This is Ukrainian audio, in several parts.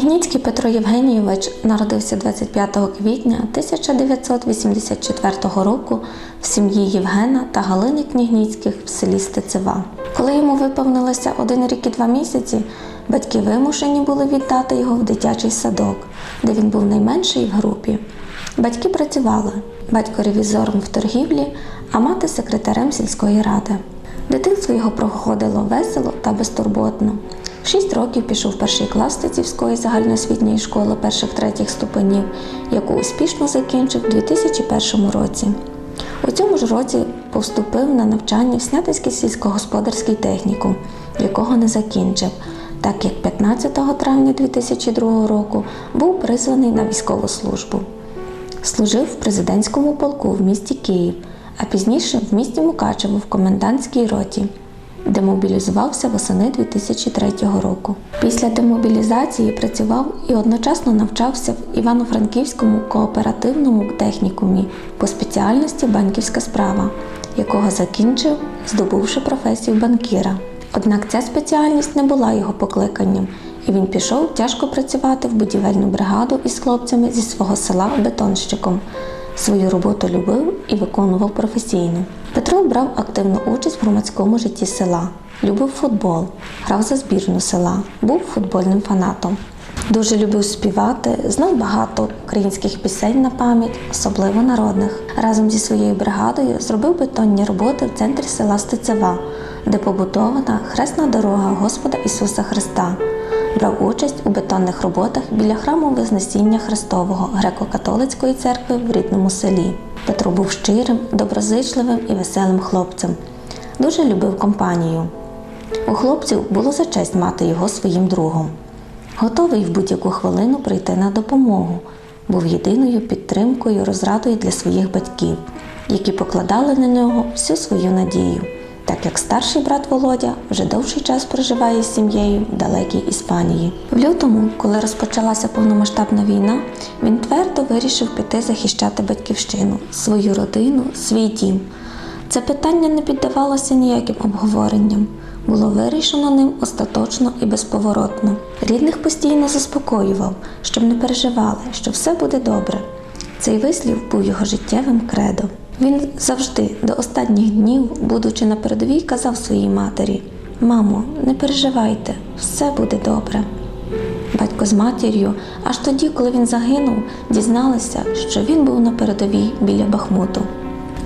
Княгніцький Петро Євгенійович народився 25 квітня 1984 року в сім'ї Євгена та Галини Княгніцьких в селі Стецева. Коли йому виповнилося один рік і два місяці, батьки вимушені були віддати його в дитячий садок, де він був найменший в групі. Батьки працювали, батько ревізором в торгівлі, а мати секретарем сільської ради. Дитинство його проходило весело та безтурботно. Шість років пішов перший клас Стецівської загальноосвітньої школи перших третіх ступенів, яку успішно закінчив у 2001 році. У цьому ж році поступив на навчання в Снятинський сільськогосподарський технікум, якого не закінчив, так як 15 травня 2002 року був призваний на військову службу. Служив в президентському полку в місті Київ, а пізніше в місті Мукачево в комендантській роті, де мобілізувався восени 2003 року. Після демобілізації працював і одночасно навчався в Івано-Франківському кооперативному технікумі по спеціальності банківська справа, якого закінчив, здобувши професію банкіра. Однак ця спеціальність не була його покликанням, і він пішов тяжко працювати в будівельну бригаду із хлопцями зі свого села бетонщиком. Свою роботу любив і виконував професійно. Петро брав активну участь в громадському житті села, любив футбол, грав за збірну села, був футбольним фанатом. Дуже любив співати, знав багато українських пісень на пам'ять, особливо народних. Разом зі своєю бригадою зробив бетонні роботи в центрі села Стецева, де побудована хресна дорога Господа Ісуса Христа. Брав участь у бетонних роботах біля храму Вознесіння Христового греко-католицької церкви в рідному селі. Петро був щирим, доброзичливим і веселим хлопцем. Дуже любив компанію. У хлопців було за честь мати його своїм другом. Готовий в будь-яку хвилину прийти на допомогу, був єдиною підтримкою, розрадою для своїх батьків, які покладали на нього всю свою надію, так як старший брат Володя вже довший час проживає з сім'єю в далекій Іспанії. В лютому, коли розпочалася повномасштабна війна, він твердо вирішив піти захищати батьківщину, свою родину, свій дім. Це питання не піддавалося ніяким обговоренням. Було вирішено ним остаточно і безповоротно. Рідних постійно заспокоював, щоб не переживали, що все буде добре. Цей вислів був його життєвим кредо. Він завжди, до останніх днів, будучи на передовій, казав своїй матері: Мамо, не переживайте, все буде добре. Батько з матір'ю, аж тоді, коли він загинув, дізналися, що він був на передовій біля Бахмуту.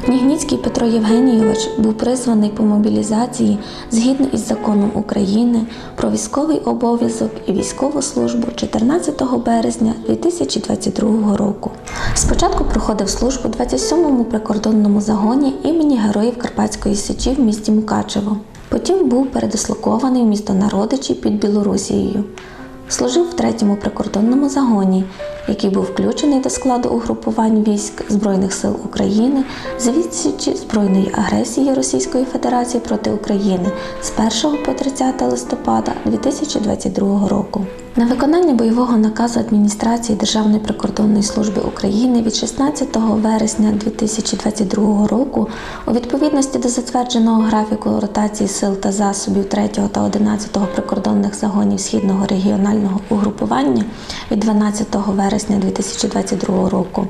Княгніцький Петро Євгенійович був призваний по мобілізації згідно із законом України про військовий обов'язок і військову службу 14 березня 2022 року. Спочатку проходив службу в 27-му прикордонному загоні імені Героїв Карпатської Січі в місті Мукачево. Потім був передислокований в місто Народичі під Білорусією. Служив в третьому прикордонному загоні, який був включений до складу угрупувань військ Збройних сил України з відсічі збройної агресії Російської Федерації проти України з 1 по 30 листопада 2022 року. На виконання бойового наказу адміністрації Державної прикордонної служби України від 16 вересня 2022 року у відповідності до затвердженого графіку ротації сил та засобів 3 та 11 прикордонних загонів Східного регіонального угрупування від 12 вересня 2022 року.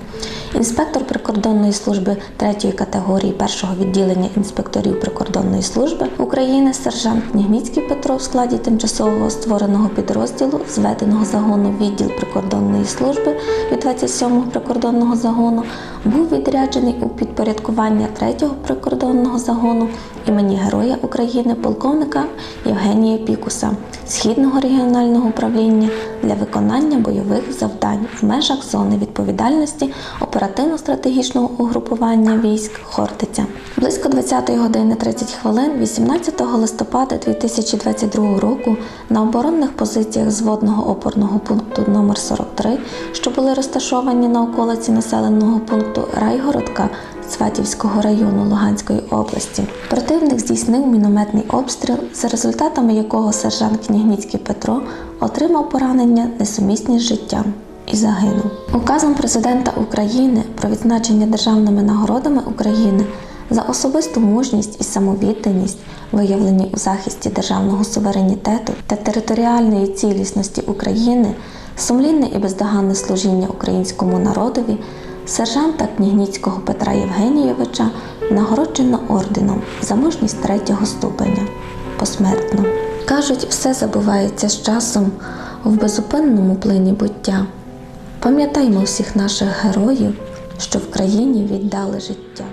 Інспектор прикордонної служби 3 категорії першого відділення інспекторів прикордонної служби України сержант Княгніцький Петро в складі тимчасового створеного підрозділу зведеного загону відділ прикордонної служби від 27-го прикордонного загону був відряджений у підпорядкування 3-го прикордонного загону імені Героя України полковника Євгенія Пікуса Східного регіонального управління для виконання бойових завдань в межах зони відповідальності оперативно-стратегічного угрупування військ Хортиця. Близько 20 години 30 хвилин 18 листопада 2022 року на оборонних позиціях зводного опорного пункту номер 43 що були розташовані на околиці населеного пункту Райгородка Сватівського району Луганської області. Противник здійснив мінометний обстріл, за результатами якого сержант Княгніцький Петро отримав поранення несумісні з життям і загинув. Указом президента України про відзначення державними нагородами України за особисту мужність і самовідданість, виявлені у захисті державного суверенітету та територіальної цілісності України, Сумлінне і бездоганне служіння українському народові сержанта Княгніцького Петра Євгенійовича нагороджено орденом за мужність третього ступеня посмертно. Кажуть, все забувається з часом в безупинному плині буття. Пам'ятаймо всіх наших героїв, що в країні віддали життя.